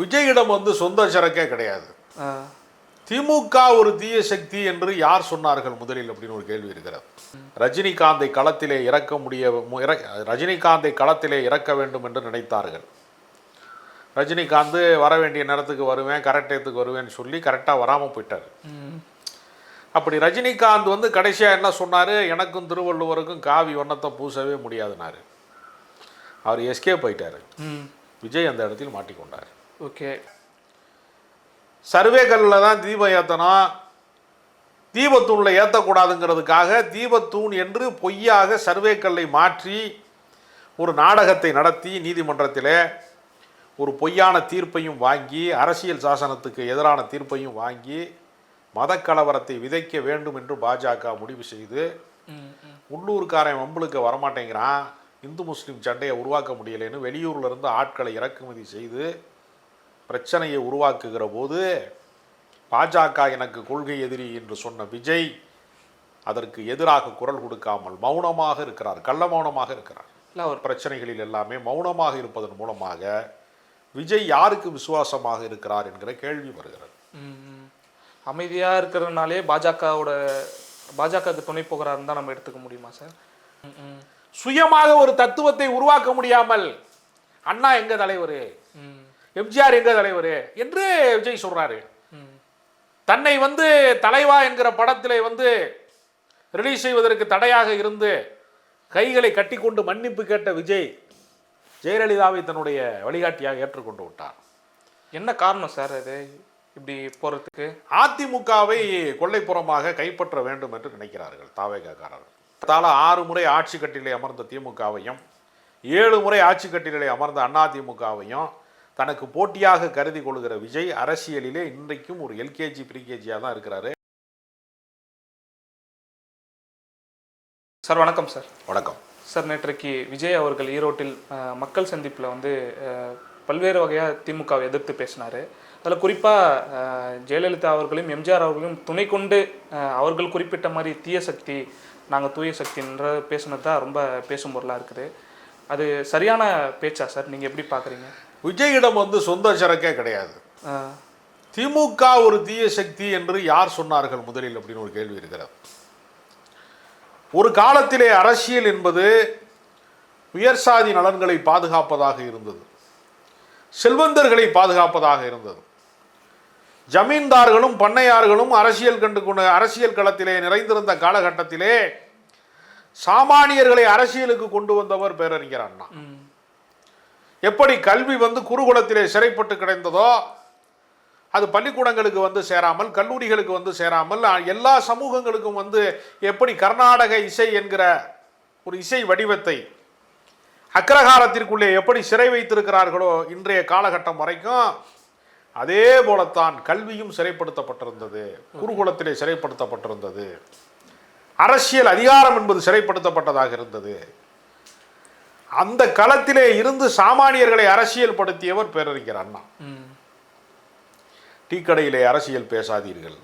விஜயிடம் வந்து சொந்த சரக்கே கிடையாது. திமுக ஒரு தீய சக்தி என்று யார் சொன்னார்கள் முதலில் அப்படின்னு ஒரு கேள்வி இருக்கிறது. ரஜினிகாந்தை களத்திலே இறக்க முடிய ரஜினிகாந்தை களத்திலே இறக்க வேண்டும் என்று நினைத்தார்கள். ரஜினிகாந்த் வர வேண்டிய நேரத்துக்கு வருவேன் கரெக்ட் டயத்துக்கு வருவேன்னு சொல்லி கரெக்டாக வராமல் போயிட்டார். அப்படி ரஜினிகாந்த் வந்து கடைசியாக என்ன சொன்னார்? எனக்கும் திருவள்ளுவருக்கும் காவி வண்ணத்தை பூசவே முடியாதுனாரு அவர் எஸ்கேப் போயிட்டார். விஜய் அந்த இடத்தில் மாட்டிக்கொண்டார். ஓகே சர்வேகளில் தான் தீபம் ஏற்றணும் தீபத்தூணில் ஏற்றக்கூடாதுங்கிறதுக்காக தீபத்தூண் என்று பொய்யாக சர்வேக்கல்லை மாற்றி ஒரு நாடகத்தை நடத்தி நீதிமன்றத்தில் ஒரு பொய்யான தீர்ப்பையும் வாங்கி அரசியல் சாசனத்துக்கு எதிரான தீர்ப்பையும் வாங்கி மதக்கலவரத்தை விதைக்க வேண்டும் என்று பாஜக முடிவு செய்து உள்ளூர்காரன் வம்புளுக்கு வரமாட்டேங்கிறான். இந்து முஸ்லீம் சண்டையை உருவாக்க முடியலைன்னு வெளியூர்லேருந்து ஆட்களை இறக்குமதி செய்து பிரச்சனையை உருவாக்குகிற போது பாஜக எனக்கு கொள்கை எதிரி என்று சொன்ன விஜய் அதற்கு எதிராக குரல் கொடுக்காமல் மௌனமாக இருக்கிறார் கள்ள மௌனமாக இருக்கிறார். இல்லை அவர் பிரச்சனைகளில் எல்லாமே மௌனமாக இருப்பதன் மூலமாக விஜய் யாருக்கு விசுவாசமாக இருக்கிறார் என்கிற கேள்வி வருகிறது. ம், ம். அமைதியா இருக்கிறதுனாலே பாஜகவோட பாஜகவுக்கு துணை போகிறாருன்னு தான் நம்ம எடுத்துக்க முடியுமா சார்? சுயமாக ஒரு தத்துவத்தை உருவாக்க முடியாமல் அண்ணா எங்க தலைவர்? எம்ஜிஆர் எங்க தலைவர் என்று விஜய் சொல்றாரு. தன்னை வந்து தலைவா என்கிற படத்திலே வந்து ரிலீஸ் செய்வதற்கு தடையாக இருந்து கைகளை கட்டிக்கொண்டு மன்னிப்பு கேட்ட விஜய் ஜெயலலிதாவை தன்னுடைய வழிகாட்டியாக ஏற்றுக்கொண்டு விட்டார். என்ன காரணம் சார் அது? இப்படி போறதுக்கு? அதிமுகவை கொள்ளைப்புறமாக கைப்பற்ற வேண்டும் என்று நினைக்கிறார்கள் தாவேகாரர்கள் தால ஆறு முறை ஆட்சி கட்டிலே அமர்ந்த திமுகவையும் ஏழு முறை ஆட்சி கட்டிலே அமர்ந்த அதிமுகவையும் தனக்கு போட்டியாக கருதி கொள்கிற விஜய் அரசியலிலே இன்றைக்கும் ஒரு எல்கேஜி ப்ரீகேஜியாக தான் இருக்கிறாரு. சார் வணக்கம் சார். வணக்கம். சார் நேற்றைக்கு விஜய் அவர்கள் ஈரோட்டில் மக்கள் சந்திப்பில் வந்து பல்வேறு வகையாக திமுகவை எதிர்த்து பேசினார். அதில் குறிப்பாக ஜெயலலிதா அவர்களையும் எம்ஜிஆர் அவர்களையும் துணை கொண்டு அவர்கள் குறிப்பிட்ட மாதிரி தீய சக்தி நாங்கள் தூய சக்தின்ற பேசுனது தான் ரொம்ப பேசும் பொருளாக இருக்குது. அது சரியான பேச்சா சார்? நீங்கள் எப்படி பார்க்குறீங்க விஜயிடம் வந்து சொந்த சரக்கே கிடையாது. திமுக ஒரு தீய சக்தி என்று யார் சொன்னார்கள் முதலில் அப்படின்னு ஒரு கேள்வி இருக்கிறது. ஒரு காலத்திலே அரசியல் என்பது உயர் சாதி நலன்களை பாதுகாப்பதாக இருந்தது. செல்வந்தர்களை பாதுகாப்பதாக இருந்தது. ஜமீன்தார்களும் பண்ணையார்களும் அரசியல் கண்டு கொண்டு அரசியல் களத்திலே நிறைந்திருந்த காலகட்டத்திலே சாமானியர்களை அரசியலுக்கு கொண்டு வந்தவர் பேரறிஞர் அண்ணா. எப்படி கல்வி வந்து குருகுலத்திலே சிறைப்பட்டு கிடந்ததோ அது பள்ளிக்கூடங்களுக்கு வந்து சேராமல் கல்லூரிகளுக்கு வந்து சேராமல் எல்லா சமூகங்களுக்கும் வந்து எப்படி கர்நாடக இசை என்கிற ஒரு இசை வடிவத்தை அக்ரகாரத்திற்குள்ளே எப்படி சிறை வைத்திருக்கிறார்களோ இன்றைய காலகட்டம் வரைக்கும் அதே போலத்தான் கல்வியும் சிறைப்படுத்தப்பட்டிருந்தது. குருகுலத்திலே சிறைப்படுத்தப்பட்டிருந்தது. அரசியல் அதிகாரம் என்பது சிறைப்படுத்தப்பட்டதாக இருந்தது. அந்த களத்திலே இருந்து சாமானியர்களை அரசியல் படுத்தியவர் பேரறிஞர் அண்ணா. டீ கடையிலே அரசியல் பேசாதீர்கள்.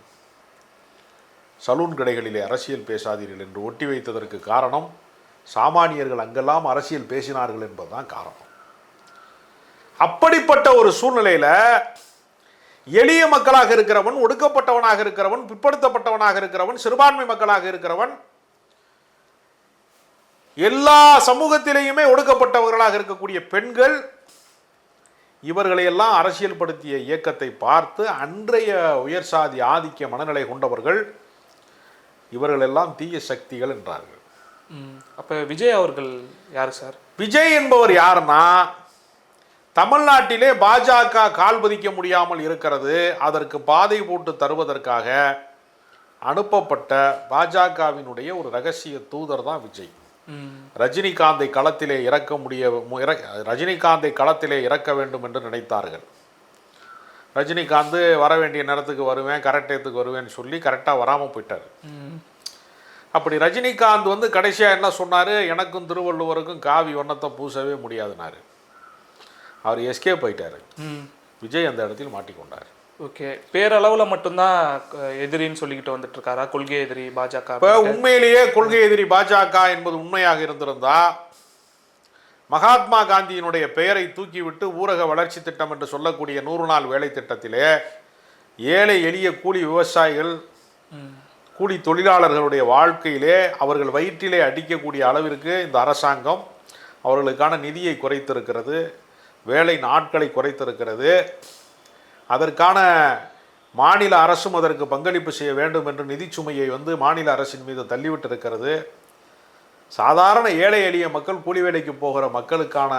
சலூன் கடைகளிலே அரசியல் பேசாதீர்கள் என்று ஒட்டி வைத்ததற்கு காரணம் சாமானியர்கள் அங்கெல்லாம் அரசியல் பேசினார்கள் என்பதுதான் காரணம். அப்படிப்பட்ட ஒரு சூழ்நிலையில எளிய மக்களாக இருக்கிறவன் ஒடுக்கப்பட்டவனாக இருக்கிறவன் பிற்படுத்தப்பட்டவனாக இருக்கிறவன் சிறுபான்மை மக்களாக இருக்கிறவன் எல்லா சமூகத்திலேயுமே ஒடுக்கப்பட்டவர்களாக இருக்கக்கூடிய பெண்கள் இவர்களையெல்லாம் அரசியல்படுத்திய இயக்கத்தை பார்த்து அன்றைய உயர் சாதி ஆதிக்க மனநிலை கொண்டவர்கள் இவர்களெல்லாம் தீய சக்திகள் என்றார்கள். அப்போ விஜய் அவர்கள் யார் சார்? விஜய் என்பவர் யாருன்னா தமிழ்நாட்டிலே பாஜக கால் பதிக்க முடியாமல் இருக்கிறது அதற்கு பாதை போட்டு தருவதற்காக அனுப்பப்பட்ட பாஜகவினுடைய ஒரு ரகசிய தூதர் தான் விஜய். ரஜினிகாந்தை களத்திலே இறக்க முடிய ரஜினிகாந்தை களத்திலே இறக்க வேண்டும் என்று நினைத்தார்கள். ரஜினிகாந்த் வர வேண்டிய நேரத்துக்கு வருவேன் கரெக்ட் டயத்துக்கு வருவேன்னு சொல்லி கரெக்டாக வராமல் போயிட்டார். அப்படி ரஜினிகாந்த் வந்து கடைசியாக என்ன சொன்னார்? எனக்கும் திருவள்ளுவருக்கும் காவி வண்ணத்தை பூசவே முடியாதுனாரு அவர் எஸ்கேப் போயிட்டார் விஜய் அந்த இடத்தில் மாட்டிக்கொண்டார். ஓகே. பேரளவில் மட்டும்தான் எதிரின்னு சொல்லிக்கிட்டு வந்துட்டு இருக்காரா கொள்கை எதிரி பாஜக இப்போ உண்மையிலேயே கொள்கை எதிரி பாஜக என்பது உண்மையாக இருந்திருந்தா மகாத்மா காந்தியினுடைய பெயரை தூக்கிவிட்டு ஊரக வளர்ச்சி திட்டம் என்று சொல்லக்கூடிய நூறு நாள் வேலை திட்டத்திலே ஏழை எளிய கூலி விவசாயிகள் கூலி தொழிலாளர்களுடைய வாழ்க்கையிலே அவர்கள் வயிற்றிலே அடிக்கக்கூடிய அளவிற்கு இந்த அரசாங்கம் அவர்களுக்கான நிதியை குறைத்திருக்கிறது வேலை நாட்களை குறைத்திருக்கிறது. அதற்கான மாநில அரசும் அதற்கு பங்களிப்பு செய்ய வேண்டும் என்று நிதிச்சுமையை வந்து மாநில அரசின் மீது தள்ளிவிட்டிருக்கிறது. சாதாரண ஏழை எளிய மக்கள் கூலி வேலைக்கு போகிற மக்களுக்கான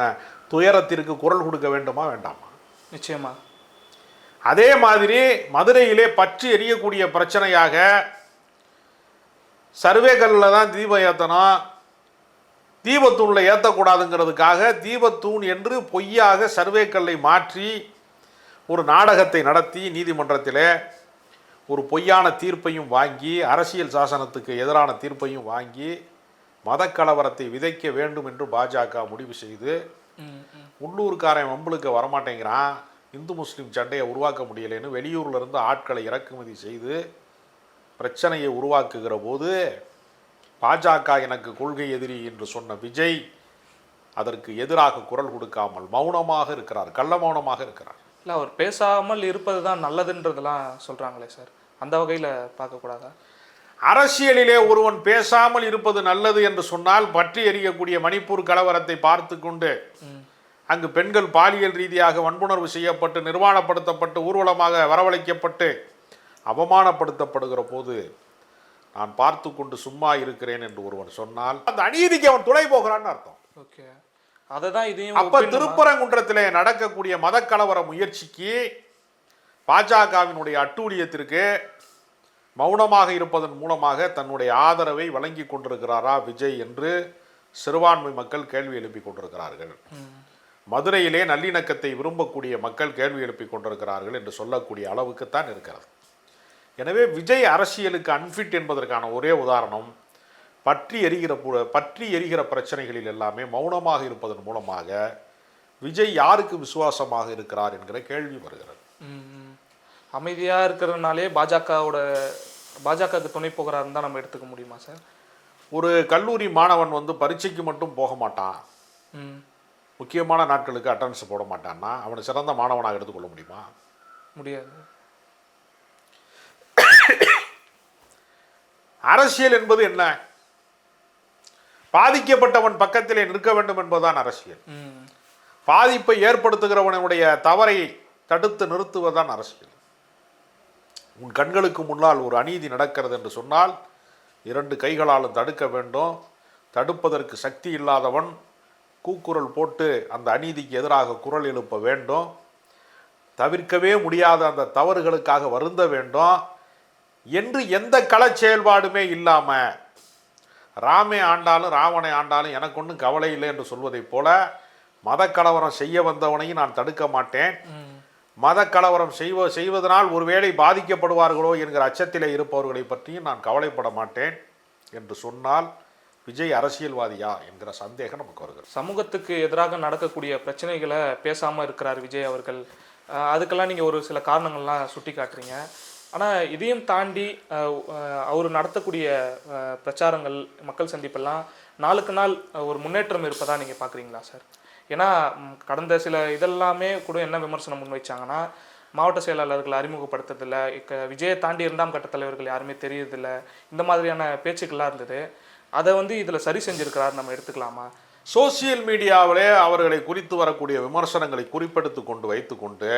துயரத்திற்கு குரல் கொடுக்க வேண்டுமா வேண்டாமா? நிச்சயமா. அதே மாதிரி மதுரையிலே பற்றி எரியக்கூடிய பிரச்சனையாக சர்வேகளில் தான் தீபம் ஏற்றணும் தீபத்தூணில் ஏற்றக்கூடாதுங்கிறதுக்காக தீபத்தூண் என்று பொய்யாக சர்வேக்கல்லை மாற்றி ஒரு நாடகத்தை நடத்தி நீதிமன்றத்திலே ஒரு பொய்யான தீர்ப்பையும் வாங்கி அரசியல் சாசனத்துக்கு எதிரான தீர்ப்பையும் வாங்கி மதக்கலவரத்தை விதைக்க வேண்டும் என்று பாஜக முடிவு செய்து உள்ளூர்காரன் வம்பளுக்கு வரமாட்டேங்கிறான் இந்து முஸ்லீம் சண்டையை உருவாக்க முடியலைன்னு வெளியூர்லேருந்து ஆட்களை இறக்குமதி செய்து பிரச்சனையை உருவாக்குகிற போது பாஜக எனக்கு கொள்கை எதிரி என்று சொன்ன விஜய் அதற்கு எதிராக குரல் கொடுக்காமல் மௌனமாக இருக்கிறார் கள்ள மௌனமாக இருக்கிறார். இல்லை அவர் பேசாமல் இருப்பது தான் நல்லதுன்றதெல்லாம் சொல்கிறாங்களே சார். அந்த வகையில் பார்க்கக்கூடாதா? அரசியலிலே ஒருவன் பேசாமல் இருப்பது நல்லது என்று சொன்னால் பற்றி எறியக்கூடிய மணிப்பூர் கலவரத்தை பார்த்து கொண்டு அங்கு பெண்கள் பாலியல் ரீதியாக வன்புணர்வு செய்யப்பட்டு நிர்வாணப்படுத்தப்பட்டு ஊர்வலமாக வரவழைக்கப்பட்டு அவமானப்படுத்தப்படுகிற போது நான் பார்த்து கொண்டு சும்மா இருக்கிறேன் என்று ஒருவன் சொன்னால் அந்த அநீதிக்கு அவன் துணை போகிறான்னு அர்த்தம். ஓகே. அதை தான் இதையும் அப்ப? திருப்பரங்குன்றத்திலே நடக்கக்கூடிய மதக்கலவர முயற்சிக்கு பாஜகவினுடைய அட்டூழியத்திற்கு மௌனமாக இருப்பதன் மூலமாக தன்னுடைய ஆதரவை வழங்கி கொண்டிருக்கிறாரா விஜய் என்று சிறுபான்மை மக்கள் கேள்வி எழுப்பி கொண்டிருக்கிறார்கள் மதுரையிலே நல்லிணக்கத்தை விரும்பக்கூடிய மக்கள் கேள்வி எழுப்பி கொண்டிருக்கிறார்கள் என்று சொல்லக்கூடிய அளவுக்குத்தான் இருக்கிறது எனவே விஜய் அரசியலுக்கு அன்ஃபிட் என்பதற்கான ஒரே உதாரணம் பற்றி எரிகிற பற்றி எரிகிற பிரச்சனைகளில் எல்லாமே மௌனமாக இருப்பதன் மூலமாக விஜய் யாருக்கு விசுவாசமாக இருக்கிறார் என்கிற கேள்வி வருகிறது. ம், ம். அமைதியா இருக்கிறதுனாலே பாஜகவோட பாஜகவுக்கு துணை போகிறாருன்னு தான் நம்ம எடுத்துக்க முடியுமா சார்? ஒரு கல்லூரி மாணவன் வந்து பரீட்சைக்கு மட்டும் போக மாட்டான். முக்கியமான நாட்களுக்கு அட்டண்டன்ஸ் போட மாட்டான்னா அவனை சிறந்த மாணவனாக எடுத்துக்கொள்ள முடியுமா? முடியாது. அரசியல் என்பது என்ன? பாதிக்கப்பட்டவன் பக்கத்திலே நிற்க வேண்டும் என்பதுதான் அரசியல். பாதிப்பை ஏற்படுத்துகிறவனுடைய தவறை தடுத்து நிறுத்துவதுதான் அரசியல். உன் கண்களுக்கு முன்னால் ஒரு அநீதி நடக்கிறது என்று சொன்னால் இரண்டு கைகளாலும் தடுக்க வேண்டும். தடுப்பதற்கு சக்தி இல்லாதவன் கூக்குரல் போட்டு அந்த அநீதிக்கு எதிராக குரல் எழுப்ப வேண்டும். தவிர்க்கவே முடியாத அந்த தவறுகளுக்காக வருந்த வேண்டும். என்று எந்த கள செயல்பாடுமே இல்லாமல் ராமே ஆண்டாலும் ராவனை ஆண்டாலும் எனக்கு ஒன்றும் கவலை இல்லை என்று சொல்வதைப் போல மதக்கலவரம் செய்ய வந்தவனையும் நான் தடுக்க மாட்டேன். மதக்கலவரம் செய்வ செய்வதனால் ஒருவேளை பாதிக்கப்படுவார்களோ என்கிற அச்சத்திலே இருப்பவர்களை பற்றியும் நான் கவலைப்பட மாட்டேன் என்று சொன்னால் விஜய் அரசியல்வாதியா என்கிற சந்தேகம் நமக்கு வருகிறது. சமூகத்துக்கு எதிராக நடக்கக்கூடிய பிரச்சனைகளை பேசாமல் இருக்கிறார் விஜய் அவர்கள். அதுக்கெல்லாம் நீங்கள் ஒரு சில காரணங்கள்லாம் சுட்டி காட்டுறீங்க ஆனால் இதையும் தாண்டி அவர் நடத்தக்கூடிய பிரச்சாரங்கள் மக்கள் சந்திப்பெல்லாம் நாளுக்கு நாள் ஒரு முன்னேற்றம் இருப்பதா நீங்கள் பார்க்குறீங்களா சார்? ஏன்னா கடந்த சில இதெல்லாமே கூட என்ன விமர்சனம் முன் வச்சாங்கன்னா மாவட்ட செயலாளர்கள் அறிமுகப்படுத்துறதில்ல இக்க விஜயை தாண்டி இரண்டாம் கட்ட தலைவர்கள் யாருமே தெரியறதில்ல. இந்த மாதிரியான பேச்சுக்கள்லாம் இருந்தது. அதை வந்து இதில் சரி செஞ்சிருக்கிறார் நம்ம எடுத்துக்கலாமா? சோசியல் மீடியாவிலே அவர்களை குறித்து வரக்கூடிய விமர்சனங்களை குறிப்பெடுத்து கொண்டு வைத்துக்கொண்டு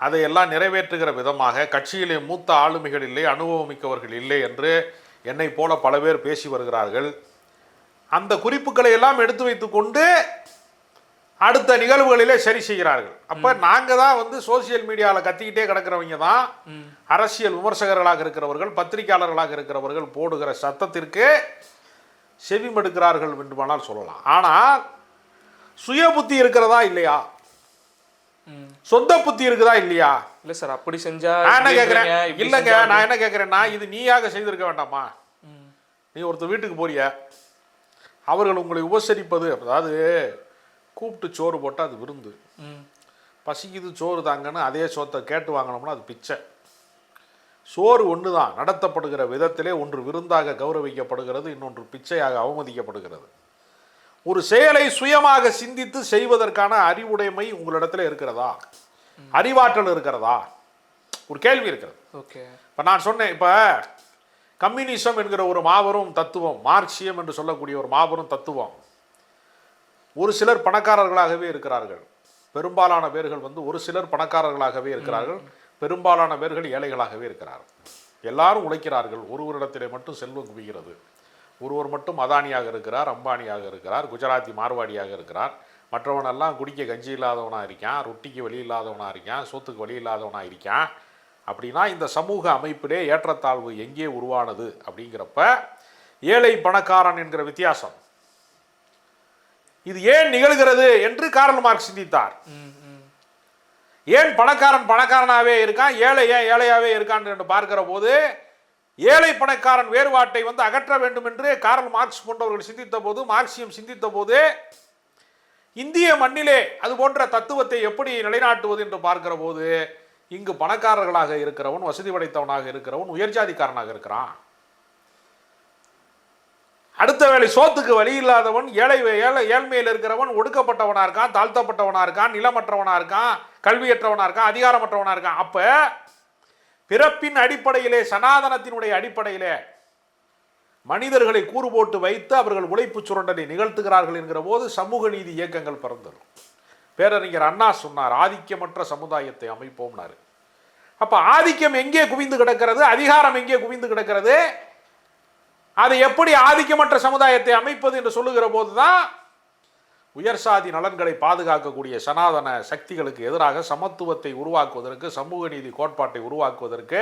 அதையெல்லாம் நிறைவேற்றுகிற விதமாக கட்சியிலே மூத்த ஆளுமைகள் இல்லை அனுபவமிக்கவர்கள் இல்லை என்று என்னை போல பல பேர் பேசி வருகிறார்கள். அந்த குறிப்புகளை எல்லாம் எடுத்து வைத்துக்கொண்டு அடுத்த நிகழ்வுகளிலே சரி செய்கிறார்கள். அப்ப நாங்க தான் வந்து சோசியல் மீடியாவில் கத்திக்கிட்டே கிடக்கிறவங்க தான் அரசியல் விமர்சகர்களாக இருக்கிறவர்கள் பத்திரிகையாளர்களாக இருக்கிறவர்கள் போடுகிற சத்தத்திற்கு செவிமடுக்கிறார்கள் வேண்டுமானால் சொல்லலாம். ஆனால் சுய புத்தி இருக்கிறதா இல்லையா? சொந்த புத்தி இருக்குதா இல்லையா? இல்லை சார் அப்படி செஞ்சா நான் என்ன கேட்குறேன் இல்லைங்க நான் என்ன கேட்குறேன்னா இது நீயாக செய்திருக்க வேண்டாமா? நீ ஒருத்தர் வீட்டுக்கு போறிய? அவர்கள் உங்களை உபசரிப்பது அதாவது கூப்பிட்டு சோறு போட்டால் அது விருந்து. பசிக்குது சோறு தாங்கன்னு அதே சோத்தை கேட்டு வாங்கினோம்னா அது பிச்சை. சோறு ஒன்று தான் நடத்தப்படுகிற விதத்திலே ஒன்று விருந்தாக கௌரவிக்கப்படுகிறது இன்னொன்று பிச்சையாக அவமதிக்கப்படுகிறது. ஒரு செயலை சுயமாக சிந்தித்து செய்வதற்கான அறிவுடைமை உங்களிடத்துல இருக்கிறதா? அறிவாற்றல் இருக்கிறதா? ஒரு கேள்வி இருக்கிறது. ஓகே. இப்போ நான் சொன்னேன் இப்போ கம்யூனிசம் என்கிற ஒரு மாபெரும் தத்துவம் மார்க்சியம் என்று சொல்லக்கூடிய ஒரு மாபெரும் தத்துவம் ஒரு சிலர் பணக்காரர்களாகவே இருக்கிறார்கள். பெரும்பாலான பேர்கள் வந்து ஒரு சிலர் பணக்காரர்களாகவே இருக்கிறார்கள். பெரும்பாலான பேர்கள் ஏழைகளாகவே இருக்கிறார்கள். எல்லாரும் உழைக்கிறார்கள். ஒருவரிடத்திலே மட்டும் செல்வம் குவிகிறது. ஒருவர் மட்டும் அதானியாக இருக்கிறார் அம்பானியாக இருக்கிறார் குஜராத்தி மார்வாடியாக இருக்கிறார். மற்றவனெல்லாம் குடிக்க கஞ்சி இல்லாதவனாக இருக்கான் ரொட்டிக்கு வழி இல்லாதவனாக இருக்கான் சோத்துக்கு வழி இல்லாதவனாக இருக்கான். அப்படின்னா இந்த சமூக அமைப்பிலே ஏற்றத்தாழ்வு எங்கே உருவானது அப்படிங்கிறப்ப ஏழை பணக்காரன் என்கிற வித்தியாசம். இது ஏன் நிகழ்கிறது என்று காரல் மார்க் சிந்தித்தார். ஏன் பணக்காரன் பணக்காரனாகவே இருக்கான் ஏழை ஏன் ஏழையாகவே இருக்கான் என்று பார்க்கிற போது ஏழை பணக்காரன் வேறுபாட்டை வந்து அகற்ற வேண்டும் என்று காரல் மார்க்ஸ் போன்றவர்கள் சிந்தித்த போது மார்க்சியம் சிந்தித்த போது இந்திய மண்ணிலே அது போன்ற தத்துவத்தை எப்படி நிலைநாட்டுவது என்று பார்க்கிற போது இங்கு பணக்காரர்களாக இருக்கிறவன் வசதி படைத்தவனாக இருக்கிறவன் உயர்ஜாதிக்காரனாக இருக்கிறான். அடுத்த வேளை சோத்துக்கு வழி இல்லாதவன் ஏழை ஏழை ஏழ்மையில் இருக்கிறவன் ஒடுக்கப்பட்டவனாக இருக்கான் தாழ்த்தப்பட்டவனாக இருக்கான் நிலமற்றவனாக இருக்கான் கல்வியற்றவனாக இருக்கான் அதிகாரமற்றவனாக இருக்கான். அப்போ பிறப்பின் அடிப்படையிலே சனாதனத்தினுடைய அடிப்படையிலே மனிதர்களை கூறு போட்டு வைத்து அவர்கள் உழைப்பு சுரண்டலை நிகழ்த்துகிறார்கள் என்கிற போது சமூக நீதி இயக்கங்கள் பிறந்தரும் பேரறிஞர் அண்ணா சொன்னார் ஆதிக்கமற்ற சமுதாயத்தை அமைப்போம்னாரு. அப்போ ஆதிக்கம் எங்கே குவிந்து கிடக்கிறது? அதிகாரம் எங்கே குவிந்து கிடக்கிறது? அதை எப்படி ஆதிக்கமற்ற சமுதாயத்தை அமைப்பது என்று சொல்லுகிற போது தான் உயர் சாதி நலன்களை பாதுகாக்கக்கூடிய சனாதன சக்திகளுக்கு எதிராக சமத்துவத்தை உருவாக்குவதற்கு சமூக நீதி கோட்பாட்டை உருவாக்குவதற்கு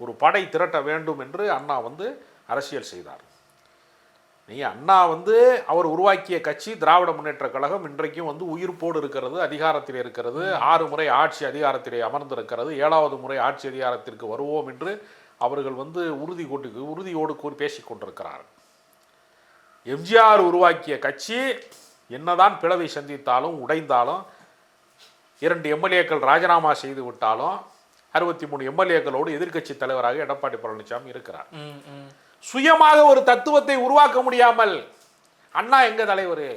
ஒரு படை திரட்ட வேண்டும் என்று அண்ணா வந்து அரசியல் செய்தார். நீ அண்ணா வந்து அவர் உருவாக்கிய கட்சி திராவிட முன்னேற்றக் கழகம் இன்றைக்கும் வந்து உயிர்ப்போடு இருக்கிறது அதிகாரத்தில் இருக்கிறது. ஆறு முறை ஆட்சி அதிகாரத்திலே அமர்ந்திருக்கிறது. ஏழாவது முறை ஆட்சி அதிகாரத்திற்கு வருவோம் என்று அவர்கள் வந்து உறுதி கொண்டு உறுதியோடு கூறி பேசிக்கொண்டிருக்கிறார்கள் எம்ஜிஆர் உருவாக்கிய கட்சி என்னதான் பிளவை சந்தித்தாலும் உடைந்தாலும் இரண்டு எம்எல்ஏக்கள் ராஜினாமா செய்து விட்டாலும் அறுபத்தி மூணு எம்எல்ஏக்களோடு எதிர்க்கட்சி தலைவராக எடப்பாடி பழனிசாமி இருக்கிறார். சுயமாக ஒரு தத்துவத்தை உருவாக்க முடியாமல் அண்ணா எங்க தலைவர்?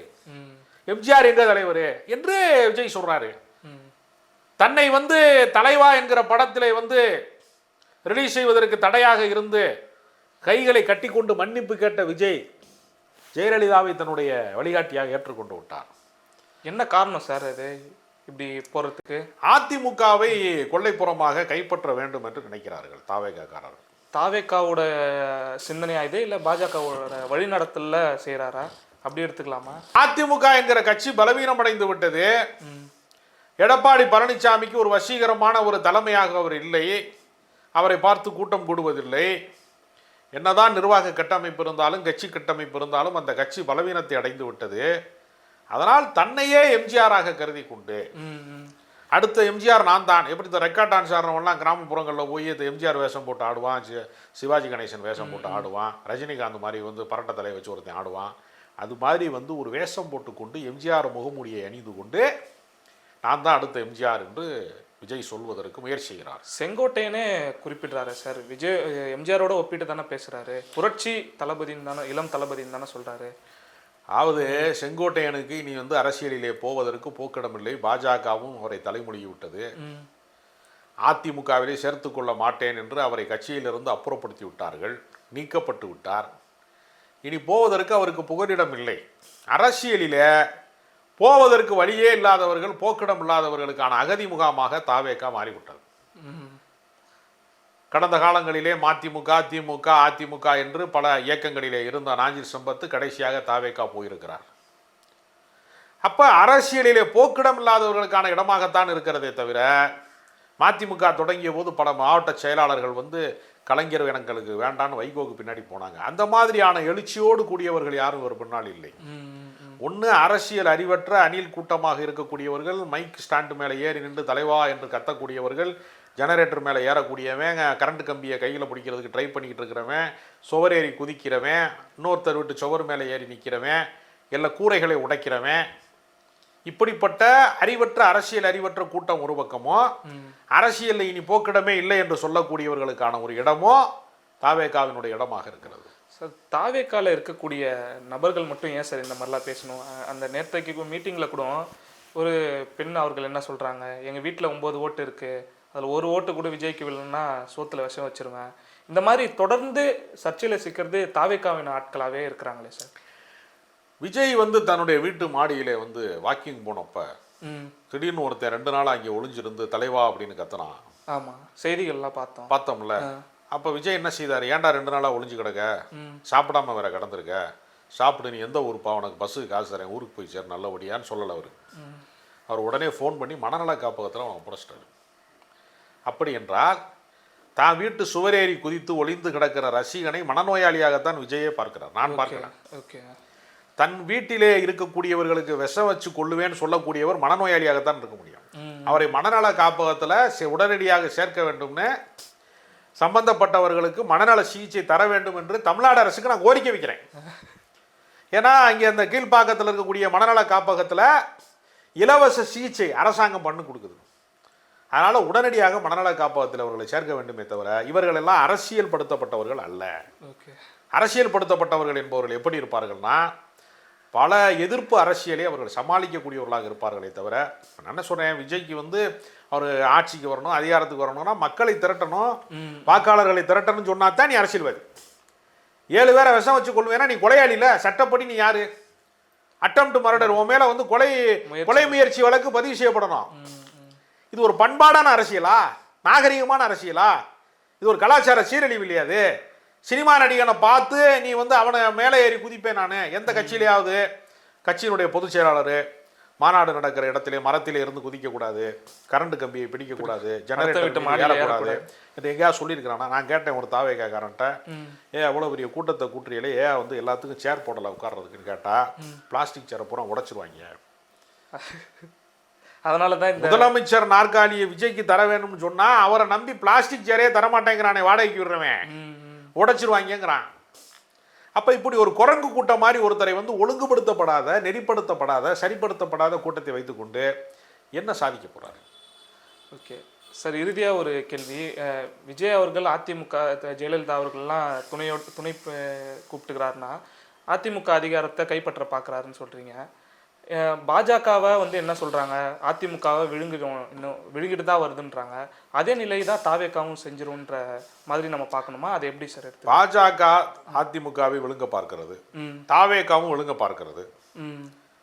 எம்ஜிஆர் எங்க தலைவர்? என்று விஜய் சொல்றாரு. தன்னை வந்து தலைவா என்கிற படத்திலே வந்து ரிலீஸ் செய்வதற்கு தடையாக இருந்து கைகளை கட்டிக்கொண்டு மன்னிப்பு கேட்ட விஜய் ஜெயலலிதாவை தன்னுடைய வழிகாட்டியாக ஏற்றுக்கொண்டு விட்டார். என்ன காரணம் சார் அது இப்படி போறதுக்கு? அதிமுகவை கொள்ளைப்புறமாக கைப்பற்ற வேண்டும் என்று நினைக்கிறார்கள் தாவேகாரர்கள் தாவேக்காவோட சிந்தனையா இது? இல்ல பாஜகவோட வழிநடத்தல செய்றாரா? அப்படி எடுத்துக்கலாமா? அதிமுக என்கிற கட்சி பலவீனமடைந்து விட்டது. ம். எடப்பாடி பழனிசாமிக்கு ஒரு வசீகரமான ஒரு தலைமையாக அவர் இல்லை. அவரை பார்த்து கூட்டம் கூடுவதில்லை. என்னதான் நிர்வாக கட்டமைப்பு இருந்தாலும் கட்சி கட்டமைப்பு இருந்தாலும் அந்த கட்சி பலவீனத்தை அடைந்து விட்டது. அதனால் தன்னையே எம்ஜிஆராக கருதி கொண்டு அடுத்த எம்ஜிஆர் நான் தான். எப்படி இந்த ரெக்கார்ட் டான்ஸ் ஆடுறவன்லாம் கிராமப்புறங்களில் போய் இந்த எம்ஜிஆர் வேஷம் போட்டு ஆடுவான் சிவாஜி கணேசன் வேஷம் போட்டு ஆடுவான் ரஜினிகாந்த் மாதிரி வந்து பரட்ட தலையை வச்சு ஒருத்தன் ஆடுவான். அது மாதிரி வந்து ஒரு வேஷம் போட்டுக்கொண்டு எம்ஜிஆர் முகமூடியை அணிந்து கொண்டு நான் தான் அடுத்த எம்ஜிஆர் என்று விஜய் சொல்வதற்கு முயற்சி செய்கிறார். செங்கோட்டையனே குறிப்பிடுறாரு சார். விஜய் எம்ஜிஆரோட ஒப்பிட்டு தானே பேசுறாரு. புரட்சி தளபதின்னு தானே இளம் தளபதின்னு தானே சொல்றாரு. அதாவது செங்கோட்டையனுக்கு இனி வந்து அரசியலிலே போவதற்கு போக்கிடமில்லை. பாஜகவும் அவரை தலைமொழி விட்டது அதிமுகவிலே சேர்த்து கொள்ள மாட்டேன் என்று அவரை கட்சியிலிருந்து அப்புறப்படுத்தி விட்டார்கள். நீக்கப்பட்டு விட்டார். இனி போவதற்கு அவருக்கு புகலிடம் இல்லை. அரசியலிலே போவதற்கு வழியே இல்லாதவர்கள் போக்கிடம் இல்லாதவர்களுக்கான அகதி முகாமாக தாவேக்கா மாறிவிட்டது. கடந்த காலங்களிலே மதிமுக திமுக அதிமுக என்று பல இயக்கங்களிலே இருந்த நாஞ்சில் சம்பத்து கடைசியாக தாவேக்கா போயிருக்கிறார். அப்போ அரசியலிலே போக்கிடம் இல்லாதவர்களுக்கான இடமாகத்தான் இருக்கிறதே தவிர மதிமுக தொடங்கிய போது பல மாவட்ட செயலாளர்கள் வந்து கலைஞர் எங்களுக்கு வேண்டான்னு வைகோக்கு பின்னாடி போனாங்க. அந்த மாதிரியான எழுச்சியோடு கூடியவர்கள் யாரும் ஒரு பின்னால் இல்லை. ஒன்று அரசியல் அறிவற்ற அணில் கூட்டமாக இருக்கக்கூடியவர்கள் மைக் ஸ்டாண்டு மேலே ஏறி நின்று தலைவா என்று கத்தக்கூடியவர்கள் ஜெனரேட்டர் மேலே ஏறக்கூடியவன் கரண்ட் கம்பியை கையில் பிடிக்கிறதுக்கு ட்ரை பண்ணிக்கிட்டு இருக்கிறவன் ஏறி குதிக்கிறவன் இன்னொருத்தர் விட்டு சுவர் மேலே ஏறி நிற்கிறவன் எல்லா கூரைகளை உடைக்கிறவன். இப்படிப்பட்ட அறிவற்ற அரசியல் அறிவற்ற கூட்டம் ஒரு பக்கமோ அரசியலில் இனி போக்கிடமே இல்லை என்று சொல்லக்கூடியவர்களுக்கான ஒரு இடமோ தாவேகாவினுடைய இடமாக இருக்கிறது. சார் தாவேக்கால இருக்கக்கூடிய நபர்கள் மட்டும் ஏன் சார் இந்த மாதிரிலாம் பேசணும்? அந்த நேற்றைக்கு மீட்டிங்கில் கூட ஒரு பெண் அவர்கள் என்ன சொல்கிறாங்க எங்கள் வீட்டில் ஒம்பது ஓட்டு இருக்குது அதில் ஒரு ஓட்டு கூட விஜய்க்கு வில்லன்னா சோத்துல விஷம் வச்சிருவேன். இந்த மாதிரி தொடர்ந்து சர்ச்சையில் சிக்கிறது தாவேக்காவின் ஆட்களாகவே இருக்கிறாங்களே சார். விஜய் வந்து தன்னுடைய வீட்டு மாடியிலே வந்து வாக்கிங் போனப்ப ம். திடீர்னு ஒருத்தன் ரெண்டு நாள் அங்கே ஒளிஞ்சிருந்து தலைவா அப்படின்னு கத்துனான். ஆமாம் செய்திகள்லாம் பார்த்தோம். பார்த்தோம்ல. அப்போ விஜய் என்ன செய்தார்? ஏன்டா ரெண்டு நாளாக ஒளிஞ்சு கிடக்க? சாப்பிடாம வேற கிடந்திருக்க? சாப்பிடு நீ எந்த ஊருப்பா உனக்கு பஸ்ஸுக்கு காசு தரேன் ஊருக்கு போய் சேர் நல்லபடியான்னு சொல்லலை அவர். அவர் உடனே ஃபோன் பண்ணி மனநல காப்பகத்தில் அவன் புடச்சிட்டாரு அப்படி என்றால் தான் வீட்டு சுவரேறி குதித்து ஒளிந்து கிடக்கிற ரசிகனை மனநோயாளியாகத்தான் விஜயே பார்க்கிறார். நான் பார்க்கிறேன். ஓகே. தன் வீட்டிலே இருக்கக்கூடியவர்களுக்கு விஷம் வச்சு கொள்ளுவேன்னு சொல்லக்கூடியவர் மனநோயாளியாகத்தான் இருக்க முடியும். அவரை மனநல காப்பகத்தில் உடனடியாக சேர்க்க வேண்டும்னு சம்பந்தப்பட்டவர்களுக்கு மனநல சிகிச்சை தர வேண்டும் என்று தமிழ்நாடு அரசுக்கு நான் கோரிக்கை வைக்கிறேன். ஏன்னா அங்கே அந்த கீழ்ப்பாக்கத்தில் இருக்கக்கூடிய மனநல காப்பகத்தில் இலவச சிகிச்சை அரசாங்கம் பண்ணு கொடுக்குது. அதனால் உடனடியாக மனநல காப்பகத்தில் அவர்களை சேர்க்க வேண்டுமே தவிர இவர்கள் எல்லாம் அரசியல் படுத்தப்பட்டவர்கள் அல்ல. அரசியல் படுத்தப்பட்டவர்கள் என்பவர்கள் எப்படி இருப்பார்கள்னா பல எதிர்ப்பு அரசியலை அவர்கள் சமாளிக்கக்கூடியவர்களாக இருப்பார்களே தவிர நான் என்ன சொல்கிறேன் விஜய்க்கு வந்து அவர் ஆட்சிக்கு வரணும் அதிகாரத்துக்கு வரணும்னா மக்களை திரட்டணும் வாக்காளர்களை திரட்டணும்னு சொன்னா தான் நீ அரசியல்வாதி. ஏழு பேரை விஷம் வச்சு கொள்வேனா நீ கொலையாளி இல்ல சட்டப்படி நீ யாரு? அட்டம் மர்டர் உன் மேல வந்து கொலை. கொலை முயற்சி வழக்கு பதிவு செய்யப்படணும். இது ஒரு பண்பாடான அரசியலா? நாகரிகமான அரசியலா? இது ஒரு கலாச்சார சீரழிவு இல்லையா அது? சினிமா நடிகனை பார்த்து நீ வந்து அவனை மேலே ஏறி குதிப்பேன் நான். எந்த கட்சியிலையாவது? கட்சியினுடைய பொதுச் செயலாளர் மாநாடு நடக்கிற இடத்திலே மரத்திலே இருந்து குதிக்கக்கூடாது. கரண்ட் கம்பியை பிடிக்கக்கூடாது. விட்டு ஜெனரேட்டர் மாடியில ஏறக்கூடாது. இது எங்கேயா சொல்லியிருக்கிறானா? நான் கேட்டேன் ஒரு தாவேக்காரன்ட்ட ம். ஏன் அவ்வளோ பெரிய கூட்டத்தை கூட்டுறியிலே ஏன் வந்து எல்லாத்துக்கும் சேர் போடலை உட்கார்றதுக்குன்னு கேட்டா பிளாஸ்டிக் சேரை பூரா உடைச்சிருவாங்க. அதனால தான் முதலமைச்சர் நாற்காலியை விஜய்க்கு தர வேணும்னு சொன்னா அவரை நம்பி பிளாஸ்டிக் சேரே தரமாட்டேங்கிறானே வாடகைக்கு விடுறவன். உடைச்சிருவாங்கங்கிறான். அப்போ இப்படி ஒரு குரங்கு கூட்டம் மாதிரி ஒருத்தரை வந்து ஒழுங்குபடுத்தப்படாத நெறிப்படுத்தப்படாத சரிப்படுத்தப்படாத கூட்டத்தை வைத்துக்கொண்டு என்ன சாதிக்க போகிறாரு ஓகே. சார் இறுதியாக ஒரு கேள்வி. விஜய் அவர்கள் அதிமுக ஜெயலலிதா அவர்கள்லாம் துணையோ துணை கூப்பிட்டுக்கிறாருன்னா அதிமுக அதிகாரத்தை கைப்பற்ற பார்க்குறாருன்னு சொல்கிறீங்க பாஜகவை வந்து என்ன சொல்கிறாங்க அதிமுகவை விழுங்கிடும் இன்னும் விழுங்கிட்டு தான் வருதுன்றாங்க. அதே நிலை தான் தாவேக்காவும் செஞ்சிரும்ன்ற மாதிரி நம்ம பார்க்கணுமா? அது எப்படி சார் பாஜக அதிமுகவை விழுங்க பார்க்கிறது. தாவேக்காவும் விழுங்க பார்க்கிறது.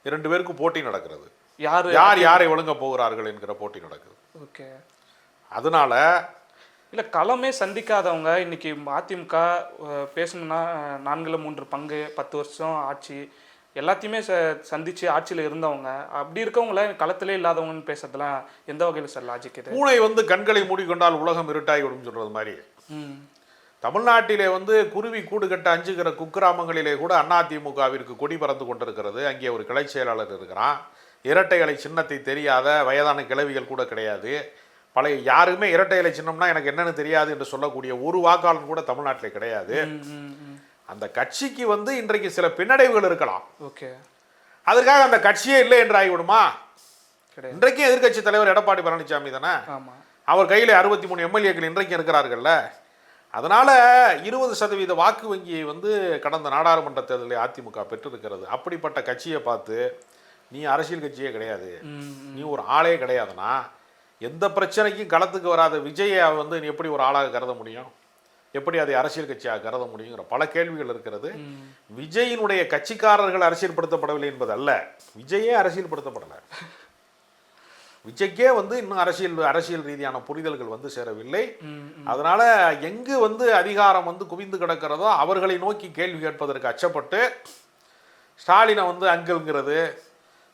இரண்டு பேருக்கு போட்டி நடக்கிறது. யார் யார் யாரை விழுங்க போகிறார்கள் என்கிற போட்டி நடக்குது. ஓகே. அதனால இல்லை களமே சந்திக்காதவங்க இன்னைக்கு அதிமுக பேசணும்னா நான்குல மூன்று பங்கு பத்து வருஷம் ஆட்சி எல்லாத்தையுமே ச சந்திச்சு ஆட்சியில் இருந்தவங்க அப்படி இருக்கவங்கள களத்திலே இல்லாதவங்கன்னு பேசுறதுலாம் எந்த வகையில் சார் லாஜிக் இது? பூனை வந்து கண்களை மூடிக்கொண்டால் உலகம் இருட்டாகி விடும் சொல்றது மாதிரி. தமிழ்நாட்டிலே வந்து குருவி கூடு கட்ட அஞ்சுகிற குக்கிராமங்களிலே கூட அதிமுகவிற்கு கொடி பறந்து கொண்டிருக்கிறது. அங்கே ஒரு கிளை செயலாளர் இருக்கிறான். இரட்டை இலை சின்னத்தை தெரியாத வயதான கிழவிகள் கூட கிடையாது. பழைய யாருமே இரட்டை இலை சின்னம்னா எனக்கு என்னன்னு தெரியாது என்று சொல்லக்கூடிய ஒரு வாக்காளன் கூட தமிழ்நாட்டிலே கிடையாது. அந்த கட்சிக்கு வந்து இன்றைக்கு சில பின்னடைவுகள் இருக்கலாம். ஓகே. அதற்காக அந்த கட்சியே இல்லை என்று ஆகிவிடுமா? இன்றைக்கும் எதிர்க்கட்சி தலைவர் எடப்பாடி பழனிசாமி தானே? அவர் கையில் அறுபத்தி மூணு எம்எல்ஏக்கள் இன்றைக்கும் இருக்கிறார்கள்ல. அதனால இருபது சதவீத வாக்கு வங்கியை வந்து கடந்த நாடாளுமன்ற தேர்தலில் அதிமுக பெற்றிருக்கிறது. அப்படிப்பட்ட கட்சியை பார்த்து நீ அரசியல் கட்சியே கிடையாது. நீ ஒரு ஆளே கிடையாதுன்னா எந்த பிரச்சனைக்கும் களத்துக்கு வராத விஜயை வந்து நீ எப்படி ஒரு ஆளாக கருத முடியும்? எப்படி அதை அரசியல் கட்சியாக கருத முடியுங்கிற பல கேள்விகள் இருக்கிறது. விஜயினுடைய கட்சிக்காரர்கள் அரசியல்படுத்தப்படவில்லை என்பது அல்ல விஜயே அரசியல்படுத்தப்படலை. விஜய்க்கே வந்து இன்னும் அரசியல் அரசியல் ரீதியான புரிதல்கள் வந்து சேரவில்லை. அதனால எங்கு வந்து அதிகாரம் வந்து குவிந்து கிடக்கிறதோ அவர்களை நோக்கி கேள்வி கேட்பதற்கு அச்சப்பட்டு ஸ்டாலினை வந்து அங்கிள்ங்கிறது.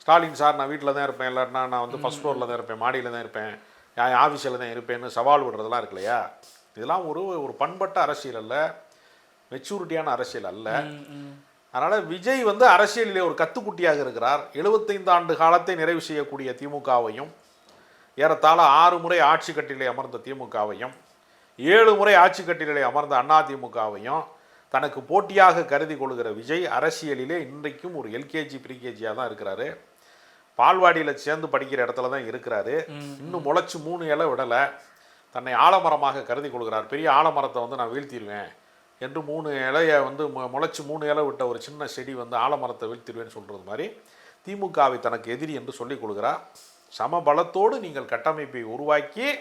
ஸ்டாலின் சார் நான் வீட்டில் தான் இருப்பேன். இல்லாட்டினா நான் வந்து ஃபஸ்ட் ஃப்ளோரில் தான் இருப்பேன். மாடியில் தான் இருப்பேன். என் ஆஃபீஸில் தான் இருப்பேன்னு சவால் விடுறதெல்லாம் இருக்கு இல்லையா? இதெல்லாம் ஒரு ஒரு பண்பட்ட அரசியல் அல்ல. மெச்சூரிட்டியான அரசியல் அல்ல. அதனால் விஜய் வந்து அரசியலிலே ஒரு கத்துக்குட்டியாக இருக்கிறார். 75 ஆண்டு காலத்தை நிறைவு செய்யக்கூடிய திமுகவையும் ஏறத்தாழ ஆறு முறை ஆட்சி கட்டிலே அமர்ந்த திமுகவையும் ஏழு முறை ஆட்சி கட்டிலே அமர்ந்த அண்ணா திமுகவையும் தனக்கு போட்டியாக கருதி கொள்கிற விஜய் அரசியலிலே இன்றைக்கும் ஒரு எல்கேஜி ப்ரீகேஜியாக தான் இருக்கிறாரு. பால்வாடியில் சேர்ந்து படிக்கிற இடத்துல தான் இருக்கிறாரு. இன்னும் முளைச்சு மூணு இலை விடலை. தன்னை ஆலமரமாக கருதி கொள்கிறார். பெரிய ஆலமரத்தை வந்து நான் வீழ்த்திடுவேன் என்று மூணு இலையை வந்து மு- மூணு இலை விட்ட ஒரு சின்ன செடி வந்து ஆலமரத்தை வீழ்த்திடுவேன்னு சொல்கிறது மாதிரி திமுகவை தனக்கு எதிரி என்று சொல்லிக் கொள்கிறார். சமபலத்தோடு நீங்கள் கட்டமைப்பை உருவாக்கி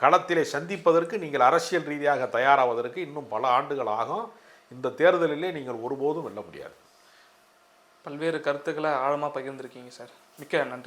களத்திலே சந்திப்பதற்கு நீங்கள் அரசியல் ரீதியாக தயாராவதற்கு இன்னும் பல ஆண்டுகள் ஆகும். இந்த தேர்தலிலே நீங்கள் ஒருபோதும் வெல்ல முடியாது. பல்வேறு கருத்துக்களை ஆழமாக பகிர்ந்திருக்கீங்க சார். மிக்க நன்றி